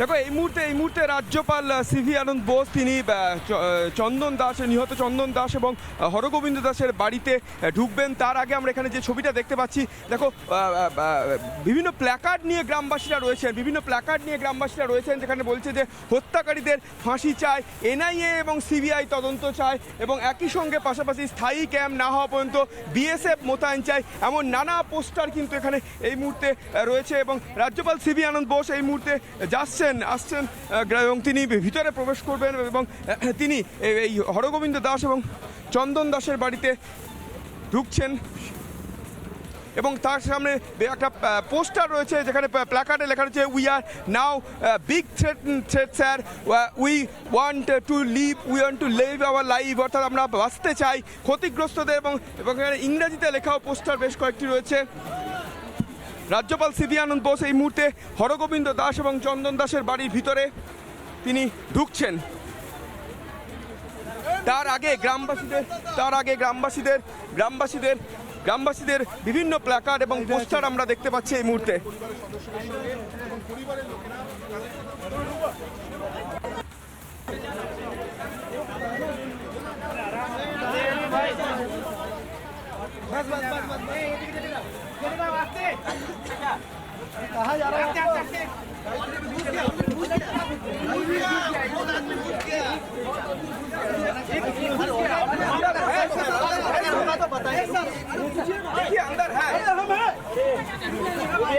দেখো, এই মুহূর্তে এই মুহূর্তে রাজ্যপাল সিভি আনন্দ বোস, তিনি চন্দন দাস, নিহত চন্দন দাস এবং হরগোবিন্দ দাসের বাড়িতে ঢুকবেন। তার আগে আমরা এখানে যে ছবিটা দেখতে পাচ্ছি, দেখো বিভিন্ন প্ল্যাকার্ড নিয়ে গ্রামবাসীরা রয়েছেন, বিভিন্ন প্ল্যাকার্ড নিয়ে গ্রামবাসীরা রয়েছেন, যেখানে বলছে যে হত্যাকারীদের ফাঁসি চায়, এনআইএ এবং সিবিআই তদন্ত চায় এবং একই সঙ্গে পাশাপাশি স্থায়ী ক্যাম্প না হওয়া পর্যন্ত বিএসএফ মোতায়েন চাই এমন নানা পোস্টার কিন্তু এখানে এই মুহূর্তে রয়েছে এবং রাজ্যপাল সিবি আনন্দ বোস এই মুহূর্তে যাচ্ছেন আসছেন গ্রা- এবং তিনি ভিতরে প্রবেশ করবেন এবং তিনি এই- হরগোবিন্দ দাস এবং চন্দন দাসের বাড়িতে ঢুকছেন। এবং তার সামনে একটা পোস্টার রয়েছে, যেখানে প্ল্যাকার্ডে লেখা রয়েছে we are now big threat threat sir we want to live we want to live our life অর্থাৎ আমরা বাঁচতে চাই, ক্ষতিগ্রস্তদের এবং এবং ইংরেজিতে লেখাও পোস্টার বেশ কয়েকটি রয়েছে। রাজ্যপাল সিবি আনন্দ বোস এই মুহূর্তে হরগোবিন্দ দাস এবং চন্দন দাসের বাড়ির ভিতরে তিনি ঢুকছেন তার আগে গ্রামবাসীদের তার আগে গ্রামবাসীদের গ্রামবাসীদের গ্রামবাসীদের বিভিন্ন প্ল্যাকার্ড এবং পোস্টার আমরা দেখতে পাচ্ছি এই মুহূর্তে देखिए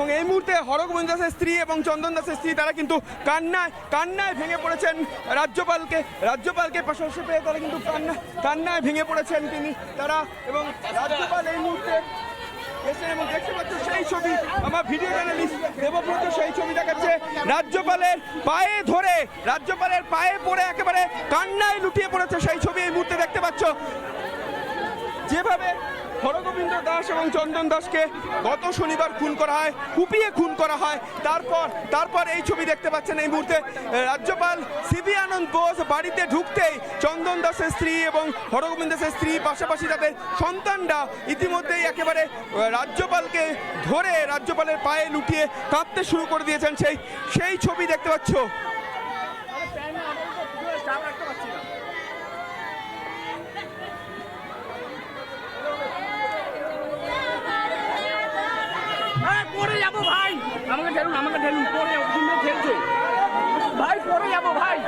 এবং এই মুহূর্তে হরগোবিন্দ দাসের স্ত্রী এবং চন্দন দাসের স্ত্রী, তারা কিন্তু কান্নায় কান্নায় ভেঙে পড়েছেন রাজ্যপালকে। রাজ্যপালকে পাশাপাশি পেয়ে তারা কিন্তু কান্না কান্নায় ভেঙে পড়েছেন তিনি, তারা এবং রাজ্যপাল এই মুহূর্তে এবং দেখতে পাচ্ছ সেই ছবি, আমার ভিডিও সেই ছবি রাজ্যপালের পায়ে ধরে, রাজ্যপালের পায়ে পড়ে একেবারে কান্নায় লুটিয়ে পড়েছে সেই ছবি এই মুহূর্তে দেখতে পাচ্ছ। যেভাবে হরগোবিন্দ দাস এবং চন্দন দাসকে গত শনিবার খুন করা হয়, কুপিয়ে খুন করা হয়। তারপর তারপর এই ছবি দেখতে পাচ্ছেন এই মুহূর্তে রাজ্যপাল সিবি আনন্দ বোস বাড়িতে ঢুকতেই চন্দন দাসের স্ত্রী এবং হরগোবিন্দ দাসের স্ত্রী পাশাপাশি তাদের সন্তানরা ইতিমধ্যেই একেবারে রাজ্যপালকে ধরে রাজ্যপালের পায়ে লুটিয়ে কাঁদতে শুরু করে দিয়েছেন সেই সেই ছবি দেখতে পাচ্ছ? হ্যাঁ পরে যাব ভাই। আমাকে ঠেলুন আমাকে ঠেলুন পরে ভাই পরে যাব ভাই।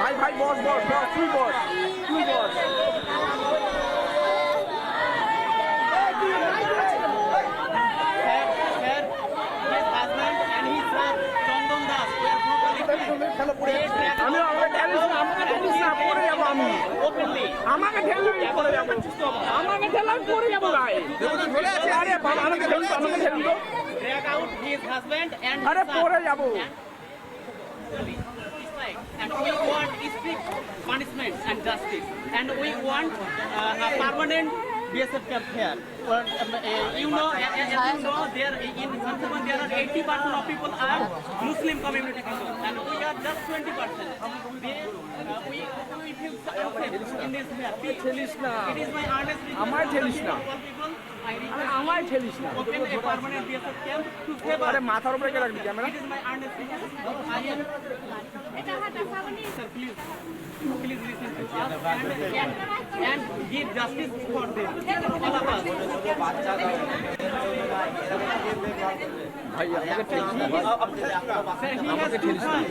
ভাই ভাই, বস বস বস, তুই বস তুই বস। আমি ঠেলিস না পরে যাব আমি আমাকে ঠেললে আমি পরে যাব আমাকে ঠেললে আমি পরে যাব ভাই আরে বাবা আমাকে ঠেলুন আমাকে ঠেলুন তো। drag out his husband and আরে son. পরে And we want strict punishment and justice. And we want uh, a permanent BSF camp here. Or, um, uh, you know, as, you know, there in Sansaban there are 80 percent of people are Muslim community people, and we are just 20 percent. They, uh, we, we feel in this না It is my earnest request to all people. I আরে request আমায় ঠেলিস না open a permanent BSF camp to save আরে us. মাথার উপরে কে রাখবি camera It is my earnest request. I am Sir, please, please listen to us and, and, and give justice for them. All of us. ভাই আমাকে ঠেলিস না Sir, he has two sons.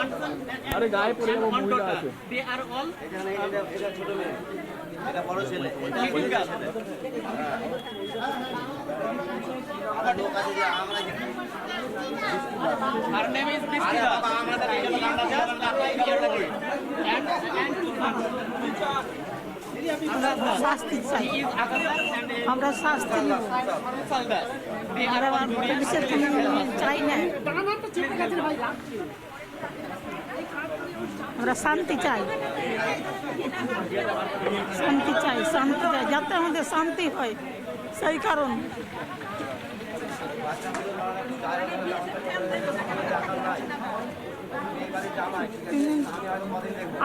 One son and, আরে গায়ে পড়ে যাব and one মহিলা daughter. আছে They are all little girls. Her name is Bismillah. And and two sons. শাস্তি চাই আমরা শাস্তি আমার চাই না আমরা শান্তি চাই। শান্তি চাই শান্তি চাই, যাতে আমাদের শান্তি হয়, সেই কারণ।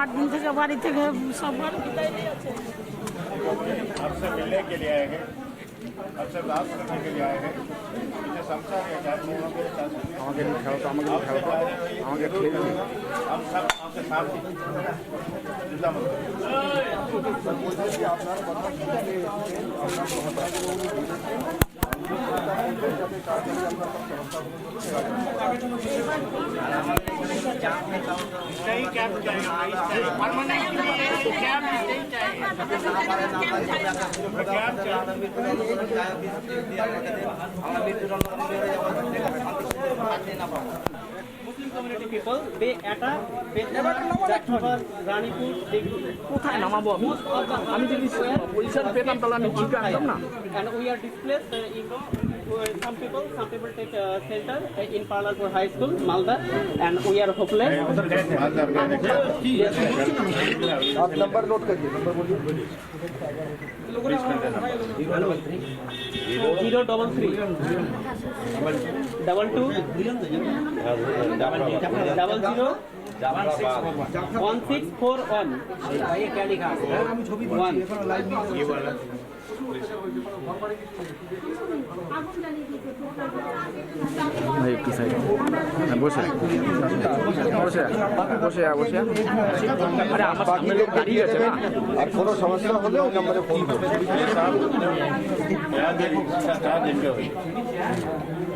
আট দিন থেকে বাড়ি থেকে সব বাড়ি আমাকে নিয়ে খেলো তো আমাকে নিয়ে খেলো আমাকে খেলে দিবি আপনার কথা আমরা বিদ্যুৎ चिंता मत करो Muslim community people. They attack Bethavar, Ranipur, Digri. কোথায় নামাবো আমি আমি যদি পয়সা পেতাম তাহলে আমি জিপে আনতাম না And we are displaced, uh, you know, where some people, some people take uh, shelter uh, in Parlalpur High School, Malda, and we are hopeless. आप नंबर नोट करिए नंबर बोलिए Zero double three, one. One. ভাই একটু side বসে। বসে বসে বসে। আরে আমার সামনে লোক দাঁড়িয়ে আছে না। আর কোনো সমস্যা হলে ওই নম্বরে ফোন করুন